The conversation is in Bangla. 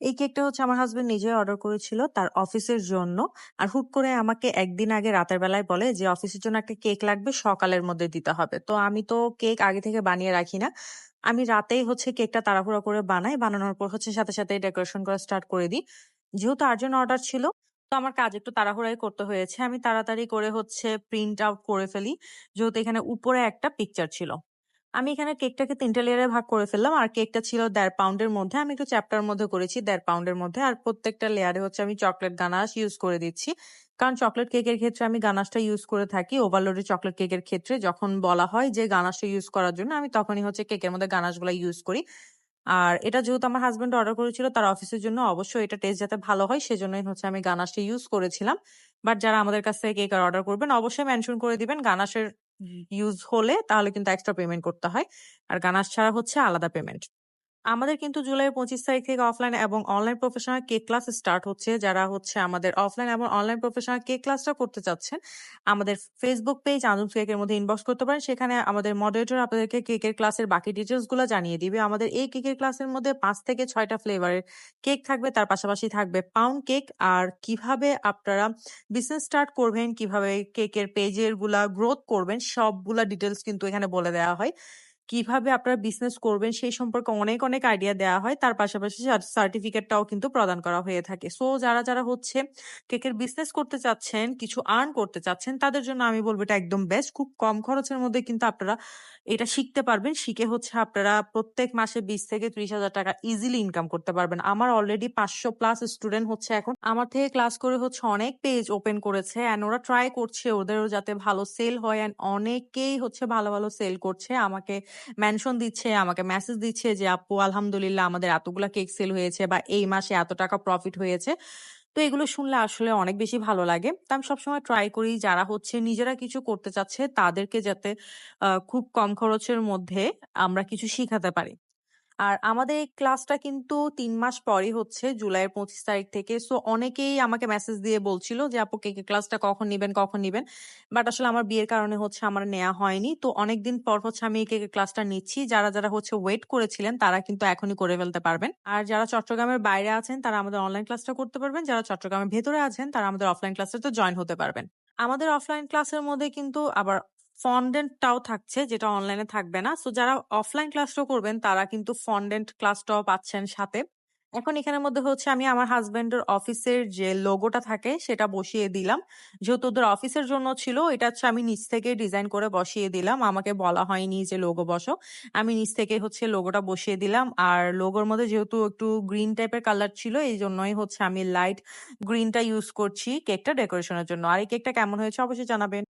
এই কেকটা হচ্ছে আমার হাসব্যান্ড নিজেই অর্ডার করেছিল তার অফিসের জন্য। আর হুট করে আমাকে একদিন আগে রাতের বেলায় বলে যে, "অফিসের জন্য একটা কেক লাগবে, সকালের মধ্যে দিতে হবে।" তো আমি তো কেক আগে থেকে বানিয়ে রাখি না। আমি রাতেই হচ্ছে কেকটা তাড়াহুড়া করে বানাই। বানানোর পর হচ্ছে সাথে, সাথে ডেকোরেশন করা স্টার্ট করে দিই। যেহেতু আর্জেন্ট অর্ডার ছিল, তো আমার কাজ একটু তাড়াহুড়াই করতে হয়েছে। আমি তাড়াতাড়ি করে হচ্ছে প্রিন্ট আউট করে ফেলি। যেহেতু এখানে উপরে একটা পিকচার ছিল। আমি এখানে কেকটাকে ৩ টা লেয়ারে ভাগ করে ফেললাম। আর কেকটা ছিল দেড় পাউন্ডের মধ্যে। আমি একটু চ্যাপ্টার মধ্যে করেছি দেড় পাউন্ডের মধ্যে। আর প্রত্যেকটা লেয়ারে হচ্ছে আমি চকলেট গানাশ ইউজ করে দিচ্ছি। কারণ চকলেট কেকের ক্ষেত্রে আমি গানাশটা ইউজ করে থাকি। ওভারলোডেড চকলেট কেকের ক্ষেত্রে যখন বলা হয় যে গানাশটা ইউজ করার জন্য, আমি তখনই হচ্ছে কেকের মধ্যে গানাশগুলা ইউজ করি। আর এটা যেহেতু আমার হাসব্যান্ড অর্ডার করেছিল তার অফিসের জন্য অবশ্যই এটা টেস্ট যাতে ভালো হয় সেজন্যই হচ্ছে আমি গানাশটা ইউজ করেছিলাম। বাট যারা আমাদের কাছ থেকে কেক অর্ডার করবেন অবশ্যই মেনশন করে দিবেন গানাশের ইউজ হলে তাহলে কিন্তু এক্সট্রা পেমেন্ট করতে হয়। আর গানাস ছাড়া হচ্ছে আলাদা পেমেন্ট। আমাদের কিন্তু জুলাইয়ের ২৫ তারিখ থেকে অফলাইন এবং online professional cake class start হচ্ছে। যারা হচ্ছে আমাদের অফলাইন এবং অনলাইন প্রফেশনাল কেক ক্লাসটা করতে চাচ্ছেন, আমাদের ফেসবুক পেজ আজমস কেকের মধ্যে ইনবক্স করতে পারেন। সেখানে আমাদের মডারেটর আপনাদেরকে কেকের ক্লাসের বাকি ডিটেইলসগুলা জানিয়ে দিবে। আমাদের এই কেকের ক্লাসের মধ্যে পাঁচ থেকে ছয়টা ফ্লেভারের কেক থাকবে। তার পাশাপাশি থাকবে পাউন্ড কেক আর কীভাবে আপনারা বিজনেস স্টার্ট করবেন, কীভাবে কেকের পেজেরগুলা গ্রোথ করবেন সবগুলা ডিটেলস কিন্তু এখানে বলে দেওয়া হয়। কীভাবে আপনারা বিজনেস করবেন সেই সম্পর্কে অনেক, অনেক আইডিয়া দেওয়া হয়। তার পাশাপাশি সার্টিফিকেটটাও কিন্তু প্রদান করা হয়ে থাকে। সো যারা, যারা হচ্ছে কেকের বিজনেস করতে চাচ্ছেন, কিছু আর্ন করতে চাচ্ছেন তাদের জন্য আমি বলব এটা একদম বেস্ট। খুব কম খরচের মধ্যে কিন্তু আপনারা এটা শিখতে পারবেন। শিখে হচ্ছে আপনারা প্রত্যেক মাসে ২০ থেকে ৳৩০,০০০ টাকা ইজিলি ইনকাম করতে পারবেন। আমার অলরেডি ৫০০ প্লাস স্টুডেন্ট হচ্ছে এখন আমার থেকে ক্লাস করে হচ্ছে অনেক পেজ ওপেন করেছে অ্যান্ড ওরা ট্রাই করছে ওদেরও যাতে ভালো সেল হয় অ্যান্ড অনেকেই হচ্ছে ভালো, ভালো সেল করছে। আমাকে মেনশন দিচ্ছে, আমাকে মেসেজ দিচ্ছে যে, "আপু আলহামদুলিল্লাহ আমাদের এতগুলা কেক সেল হয়েছে বা এই মাসে এত টাকা প্রফিট হয়েছে।" তো এগুলো শুনলে আসলে অনেক বেশি ভালো লাগে। তো আমি সবসময় ট্রাই করি যারা হচ্ছে নিজেরা কিছু করতে চাচ্ছে তাদেরকে যাতে খুব কম খরচের মধ্যে আমরা কিছু শিখাতে পারি। আর আমাদের এই ক্লাসটা কিন্তু তিন মাস পরই হচ্ছে জুলাইয়ের ২৫ তারিখ থেকে। সো অনেকেই আমাকে মেসেজ দিয়ে বলছিল যে, "আপু কেকের ক্লাসটা কখন নিবেন, কখন নিবেন?" বাট আসলে আমার বিয়ের কারণে হচ্ছে আমার নেওয়া হয়নি। তো অনেকদিন পর হচ্ছে আমি কেকের ক্লাসটা নিচ্ছি। যারা, যারা হচ্ছে ওয়েট করেছিলেন তারা কিন্তু এখনই করে ফেলতে পারবেন। আর যারা চট্টগ্রামের বাইরে আছেন তারা আমাদের অনলাইন ক্লাসটা করতে পারবেন। যারা চট্টগ্রামের ভেতরে আছেন তারা আমাদের অফলাইন ক্লাসটাতে জয়েন হতে পারবেন। আমাদের অফলাইন ক্লাসের মধ্যে কিন্তু আবার ফন্ডেন্টটাও থাকছে, যেটা অনলাইনে থাকবে না। সো যারা অফলাইন ক্লাসটাও করবেন, তারা কিন্তু ফন্ডেন্ট ক্লাসটাও পাচ্ছেন সাথে। এখন এখানের মধ্যে হচ্ছে আমি আমার হাসব্যান্ডের অফিসের যে লোগোটা থাকে, সেটা বসিয়ে দিলাম। যেহেতু ওদের অফিসের জন্য ছিল, এটা হচ্ছে আমি নিচ থেকে ডিজাইন করে বসিয়ে দিলাম। আমাকে বলা হয়নি যে লোগো বসো। আমি নিচ থেকে হচ্ছে লোগোটা বসিয়ে দিলাম। আর লোগোর মধ্যে যেহেতু একটু গ্রিন টাইপের কালার ছিল, এই জন্যই হচ্ছে আমি লাইট গ্রিনটা ইউজ করছি কেকটা ডেকোরেশনের জন্য। আর এই কেকটা কেমন হয়েছে অবশ্যই জানাবেন।